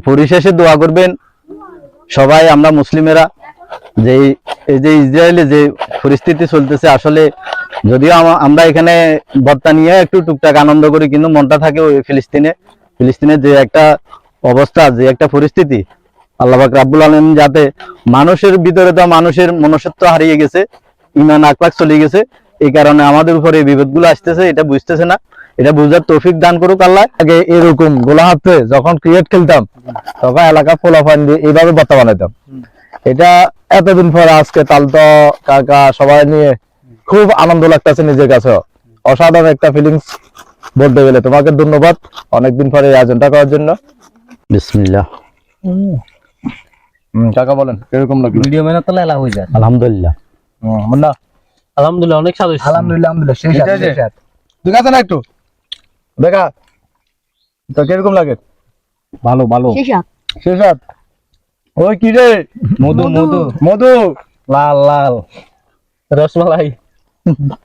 পরিশেষে দোয়া করবেন সবাই, আমরা মুসলিমেরা, যে এই- যে ইসরায়েলে যে পরিস্থিতি চলতেছে, আসলে যদিও আমরা এখানে বর্তা নিয়ে একটু টুকটাক আনন্দ করি, কিন্তু মনটা থাকে ওই ফিলিস্তিনে। ফিলিস্তিনের যে একটা অবস্থা, যে একটা পরিস্থিতি, আল্লাহ পাক রাব্বুল আলম যাতে মানুষের ভিতরে তো মানুষের মনুষ্যত্ব হারিয়ে গেছে ইমান আকলাক চলে গেছে, এই কারণে আমাদের উপরে এই বিপদগুলো আসতেছে, এটা বুঝতেছে না। এটা বুঝার তৌফিক দান করুক আল্লাহ। আগে এরকম গোলা হাতে যখন ক্রিকেট খেলতাম তখন এলাকা ফোলাফান দিয়ে এইভাবে বাতা বানাইতাম। এটা এতদিন পরে আজকে তালতো কাকা সবাই নিয়ে খুব আনন্দ লাগতেছে নিজের কাছে। অসাধারণ একটা ফিলিংস বলতে গেলে। তোমাকে ধন্যবাদ অনেকদিন পরে এই আয়োজনটা করার জন্য। বিসমিল্লাহ। কাকা বলেন কীরকম লাগল? ভিডিও মেনে তো লেলা হয়ে যায়। আলহামদুলিল্লাহ। হুম, মুন্না? আলহামদুলিল্লাহ অনেক স্বাদ আলহামদুলিল্লাহ আলহামদুলিল্লাহ সেই সাথে, সেই ঠিক আছে। না একটু? দেখা। তো কীরকম লাগে? ভালো ভালো। শেষ ওই কি রে? মধু মধু। মধু। লাল লাল। রসমালাই।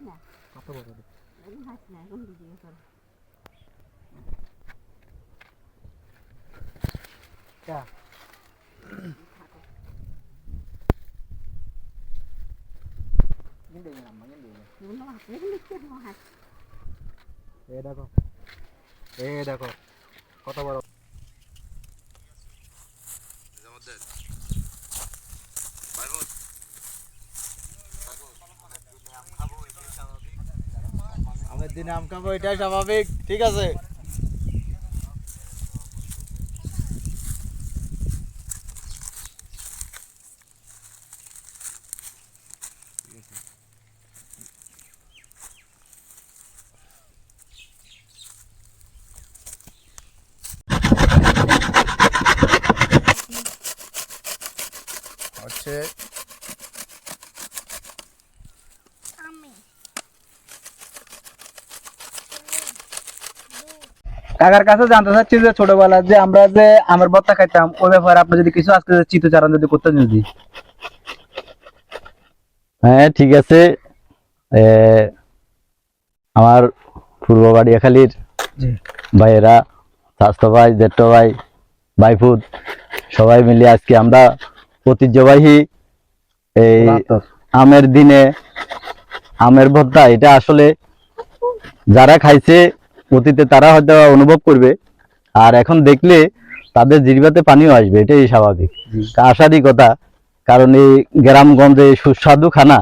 না এখন হাস না এখন ভিডিও কর এ দেখো এ দেখো কত বড় আমের দিনে আম খাব এটাই স্বাভাবিক ঠিক আছে? হচ্ছে কাকার কাছে জানতে চাচ্ছি যে ছোটবেলা যে আমরা যে আমের ভর্তা খাইতাম ওই ব্যাপারে আপনি যদি কিছু আজকে চিত্রচারণ যদি করতে যদি। হ্যাঁ ঠিক আছে। আমার পূর্ব বাড়িয়াখালীর। ভাইয়েরা স্বাস্থ্য ভাই জেঠ্য ভাই ভাইফুত সবাই মিলে আজকে আমরা ঐতিহ্যবাহী এই আমের দিনে আমের ভর্তা এটা আসলে যারা খাইছে অতীতে তারা হয়তো অনুভব করবে আর এখন দেখলে তাদের জিরিবাতে পানিও আসবে এটাই স্বাভাবিক। আশারই কথা কারণ এই গ্রামগঞ্জে সুস্বাদু খানা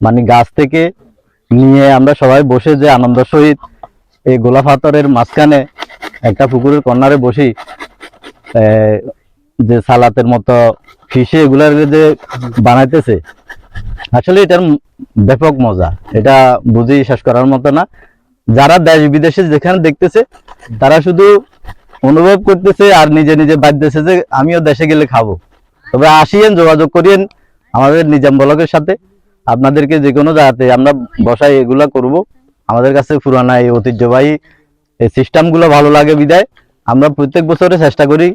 মানে গাছ থেকে নিয়ে আমরা সবাই বসে যে আনন্দ সহিত এই গোলাপ হাতরের মাঝখানে একটা পুকুরের কর্নারে বসি যে সালাতের মতো ফিশে এগুলার যে বানাইতেছে আসলে এটার ব্যাপক মজা। এটা বুঝি শেষ করার মতো না। যারা দেশ বিদেশে যেখানে দেখতেছে, তারা শুধু অনুভব করতেছে আর নিজে নিজে বাঁধতেছে যে আমিও দেশে গেলে খাব। তবে আসিয়েন, যোগাযোগ করিয়েন আমাদের নিজাম ব্লকের সাথে। আপনাদেরকে যে কোনো জায়গাতে আমরা বসাই, এগুলা করব। আমাদের কাছে পুরানা এই ঐতিহ্যবাহী এই সিস্টেমগুলো ভালো লাগে বিদায়। আমরা প্রত্যেক বছরে চেষ্টা করি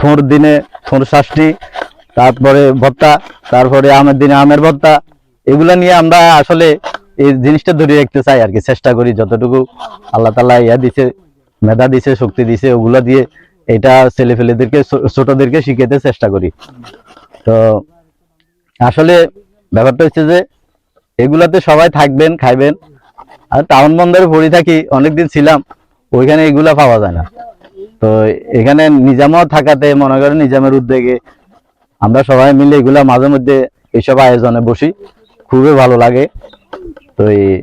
থোর দিনে থোর ষষ্ঠী তারপরে ভত্তা, তারপরে আমের দিনে আমের ভত্তা। এগুলা নিয়ে আমরা আসলে এই জিনিসটা ধরে রাখতে চাই আর কি, চেষ্টা করি যতটুকু আল্লাহ তালা ইয়া দিছে, মেধা দিছে, শক্তি দিছে, ওগুলা দিয়ে এটা ছেলে ফেলেদেরকে ছোটদেরকে শিখাতে চেষ্টা করি। তো আসলে ব্যাপারটা হচ্ছে যে, এগুলাতে সবাই থাকবেন, খাইবেন। আর টাউন বন্দরে পড়ে থাকি, অনেকদিন ছিলাম, ওইখানে এগুলা পাওয়া যায় না। তো এখানে নিজামও থাকাতে, মনে করেন নিজামের উদ্যোগে, আমরা সবাই মিলে এগুলা মাঝে মধ্যে এইসব আয়োজনে বসি। খুবই ভালো লাগে। তো এই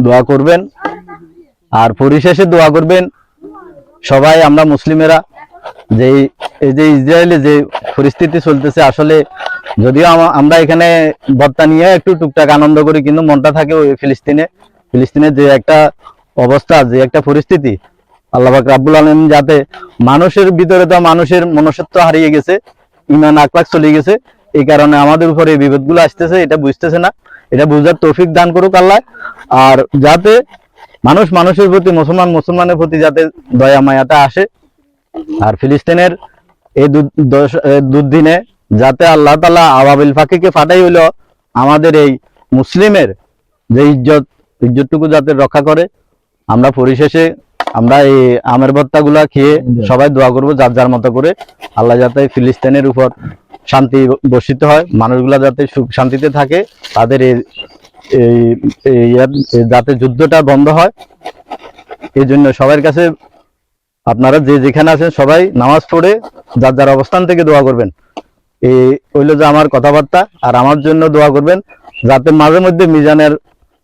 দোয়া করবেন। আর পরিশেষে দোয়া করবেন সবাই, আমরা মুসলিমেরা, যে এই- যে ইসরায়েলে যে পরিস্থিতি চলতেছে, আসলে যদিও আমরা এখানে বর্তা নিয়ে একটু টুকটাক আনন্দ করি, কিন্তু মনটা থাকে ওই ফিলিস্তিনে। ফিলিস্তিনের যে একটা অবস্থা, যে একটা পরিস্থিতি, আল্লাহ পাক রাব্বুল আলম যাতে মানুষের ভিতরে তো মানুষের মনুষ্যত্ব হারিয়ে গেছে ইমান আকলাক চলে গেছে, এই কারণে আমাদের উপরে এই বিপদগুলো আসতেছে, এটা বুঝতেছে না। এটা বুঝার তৌফিক দান করুক আল্লাহ। আর যাতে মানুষ মানুষের প্রতি মুসলমান মুসলমানের প্রতি যাতে দয়া মায়াটা আসে। আর ফিলিস্তিনের এই দুদিনে যাতে আল্লাহ তালা আবাবিল ফাঁকিকে ফাটাই হইল আমাদের এই মুসলিমের যে ইজ্জত ইজ্জতটুকু যাতে রক্ষা করে আমরা পরিশেষে আমরা এই আমের ভত্তাগুলা খেয়ে সবাই দোয়া করব যার যার মতো করে। আল্লাহ যাতে ফিলিস্তিনের উপর শান্তি বর্ষিত হয়। মানুষগুলা যাতে সুখ শান্তিতে থাকে, তাদের এই যাতে যুদ্ধটা বন্ধ হয়। এই জন্য সবার কাছে আপনারা যে যেখানে আছেন সবাই নামাজ পড়ে, যার যার অবস্থান থেকে দোয়া করবেন। এই হইল যে আমার কথাবার্তা, আর আমার জন্য দোয়া করবেন, যাতে মাঝে মধ্যে মিজানের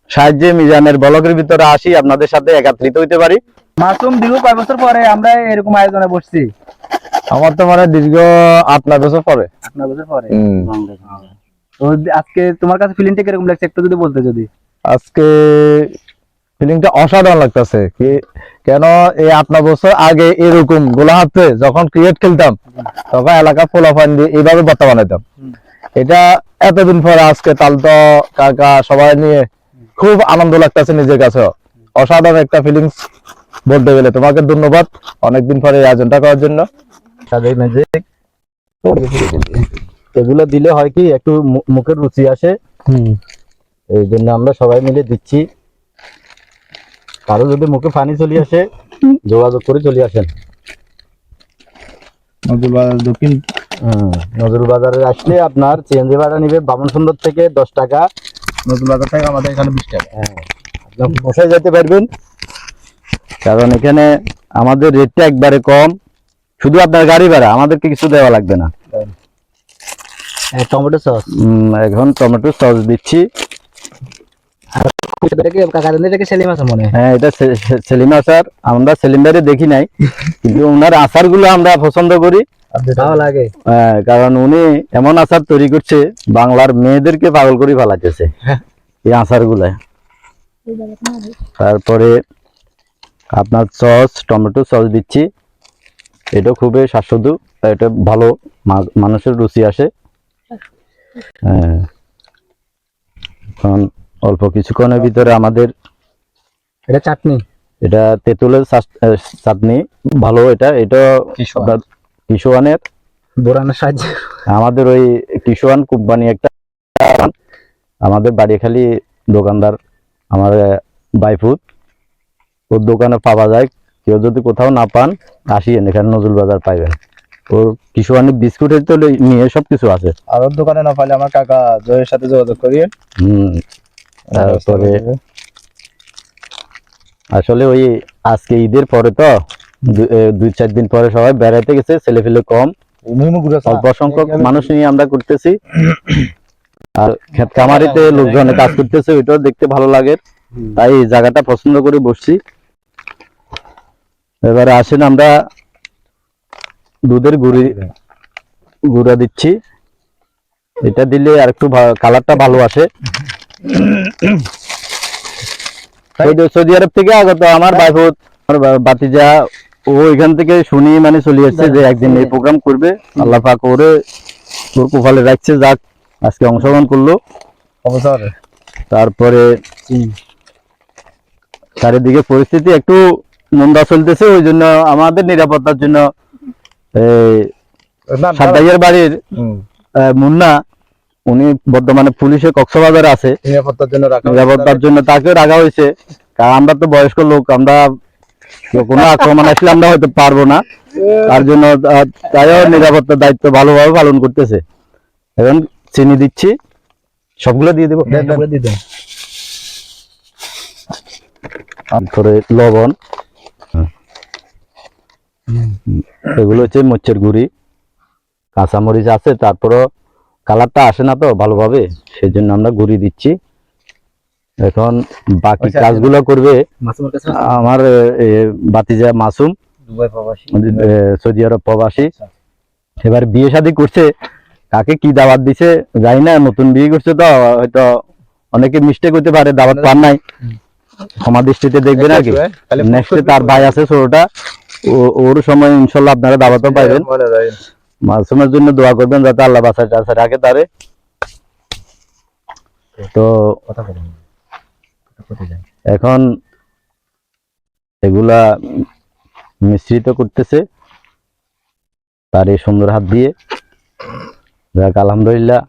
সাহায্যে, মিজানের বলকের ভিতরে আসি, আপনাদের সাথে একাত্রিত হইতে পারি। মাসুম দীর্ঘ কয় বছর পরে আমরা এরকম আয়োজনে বসছি? আমার তো মানে দীর্ঘ আট নয় বছর পরে। আপনার বছর পরে? তো আজকে তোমার কাছে ফিলিংটা কীরকম লাগছে? একটু যদি বলতে যদি। আজকে ফিলিংটা অসাধারণ লাগতেছে কি কেন এই আট নয় বছর আগে এরকম গোলাহাতে যখন ক্রিকেট খেলতাম তখন এলাকা ফোলাফান দিয়ে এইভাবে বানাইতাম। এটা এতদিন পরে আজকে তালতো কাকা সবাই নিয়ে খুব আনন্দ লাগতেছে নিজের কাছে অসাধারণ একটা ফিলিংস বলতে গেলে। তোমাকে ধন্যবাদ অনেকদিন পরে এই আয়োজনটা করার জন্য। ম্যাজিক এগুলো দিলে হয় কি একটু মুখের রুচি আসে। এই জন্য আমরা সবাই মিলে দিচ্ছি। কারও যদি মুখে পানি চলে আসে যোগাযোগ করে চলে আসেন। দক্ষিণ। নজরুল বাজারে আসলে আপনার চেঞ্জ ভাড়া নিবে বামন সুন্দর থেকে দশ টাকা। নতুন বাজার থেকে আমাদের এখানে বিশ টাকা। আপনি বসায় যেতে পারবেন। কারণ এখানে আমাদের রেটটা একবারে কম। শুধু আপনার গাড়ি ভাড়া আমাদেরকে কিছু দেওয়া লাগবে না। Tomato sauce. এখন টমেটো সস দিচ্ছি। হয়? এটা সে- সে- সেলিম আচার আমরা সেলিম ভাইরে দেখি নাই। কিন্তু ওনার আচারগুলো আমরা পছন্দ করি। লাগে। হ্যাঁ, কারণ উনি এমন আচার তৈরি করছে বাংলার মেয়েদেরকে পাগল করে ফেলাতেছে এই আচারগুলা তারপরে আপনার সস টমেটো সস দিচ্ছি। এটা খুবই স্বাস্থ্যদু এটা ভালো মানুষের রুচি আসে। হ্যাঁ। এখন অল্প কিছুক্ষণের ভিতরে আমাদের এটা চাটনি? এটা তেঁতুলের চাটনি। ভালো এটা এটা কিশোয়ানের। বোরানোর সাহায্যে। আমাদের ওই কিশোয়ান কোম্পানি একটা। আমাদের বাড়িখালি দোকানদার আমার বাইফুট ওর দোকানে পাওয়া যায় কেউ যদি কোথাও না পান আসিয়েন এখানে নজরুল বাজার পাইবেন। ওর কিশোয়ানি বিস্কুটের তো নিয়ে সব কিছু আছে। আর ওর দোকানে না পাইলে আমার কাকা জয়ের সাথে যোগাযোগ করিয়ে হম তারপরে আসলে ওই আজকে ঈদের পরে তো দুই চার দিন পরে সবাই বেড়াইতে গেছে ছেলে ফেলে কম। অল্প সংখ্যক মানুষ নিয়ে আমরা করতেছি আর ক্ষেত কামারিতে লোকজনে কাজ করতেছে ওইটাও দেখতে ভালো লাগে। তাই এই জায়গাটা পছন্দ করে বসছি। এবারে আসেন আমরা দুধের গুড়ি গুঁড়া দিচ্ছি। এটা দিলে আর একটু কালারটা ভালো আসে। সৌদি- আরব থেকে আগত আমার বাইফুত আমার বাতিজা ও এখান থেকে শুনি মানে চলে আসছে যে একদিন এই প্রোগ্রাম করবে। আল্লাহ পাক ওরে ওর কপালে রাখছে যাক আজকে অংশগ্রহণ করল। তারপরে চারিদিকে পরিস্থিতি একটু মন্দা চলতেছে ওই জন্য আমাদের নিরাপত্তার জন্য সাদ্দাইয়ের বাড়ির মুন্না উনি বর্তমানে পুলিশে কক্সবাজারে আছে। নিরাপত্তার জন্য নিরাপত্তার জন্য তাকেও রাখা হয়েছে। কারণ আমরা তো বয়স্ক লোক আমরা কোনো আক্রমণ আসলে আমরা হয়তো পারব না। তার জন্য তাইও নিরাপত্তার দায়িত্ব ভালোভাবে পালন করতেছে। এখন চিনি দিচ্ছি সবগুলো দিয়ে দেবো। তারপরে লবণ। এগুলো হচ্ছে মরিচের গুঁড়ি কাঁচামরিচ আছে তারপরও কালারটা আসে না তো ভালোভাবে সেই জন্য আমরা গুড়ি দিচ্ছি। এখন বাকি আচ্ছা, কাজগুলো করবে আমার বাতিজা মাসুম সৌদি আরব প্রবাসী। এবার বিয়ে শাদী করছে কাকে কি দাওয়াত দিছে জানি না নতুন বিয়ে করছে তো হয়তো অনেকে মিস্টেক হতে পারে দাওয়াত পান নাই। ক্ষমা দৃষ্টিতে দেখবেন আর কি। নেক্সটে তার ভাই আছে ছোটটা ওর সময় ইনশাল্লাহ আপনারা দাওয়াতও পাইবেন। মাসুমের জন্য দোয়া করবেন যাতে আল্লাহ বাসায় টাসায় রাখে তারে। তো এখন এগুলা মিশ্রিত করতেছে। তার এই সুন্দর হাত দিয়ে। যাক আলহামদুলিল্লাহ।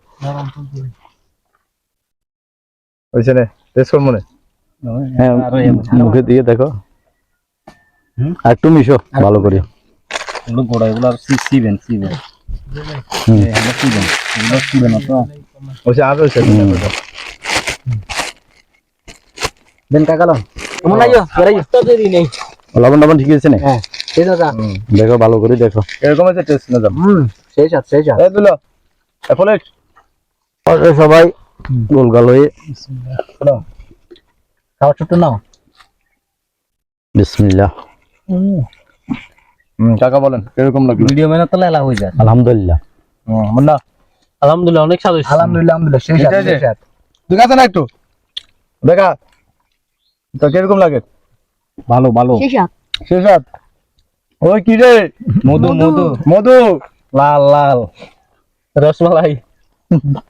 হ্যাঁ মুখে দিয়ে দেখো। আর একটু মিশো ভালো করে এগুলো গোড়া এগুলো সিবেন সিবেন এগুলো সিবেন এগুলো সিবেন তো হয়েছে আর হয়েছে দেন কাকালো। এমন নাইও বেরাইও তো দেরি নেই। লবণ লবণ ঠিক আছে না? হ্যাঁ দেখো ভালো করে দেখো। এরকম টেস্ট না হুম সেই সাথ সেই সাথ। এই দিল প্লেট সবাই গোলগাল হয়ে। খাওয়া ছোট নাও। বিসমিল্লাহ। কাকা বলেন কীরকম লাগল? ভিডিও মেনে তো লেলা হয়ে যায়। আলহামদুলিল্লাহ। মুন্না? আলহামদুলিল্লাহ অনেক স্বাদ হয়েছে। আলহামদুলিল্লাহ আলহামদুলিল্লাহ সেই। সেই না একটু? দেখা। তো কীরকম লাগে? ভালো ভালো। সেই শেষ ওই কি রে? মধু মধু। মধু। লাল লাল। রসমালাই।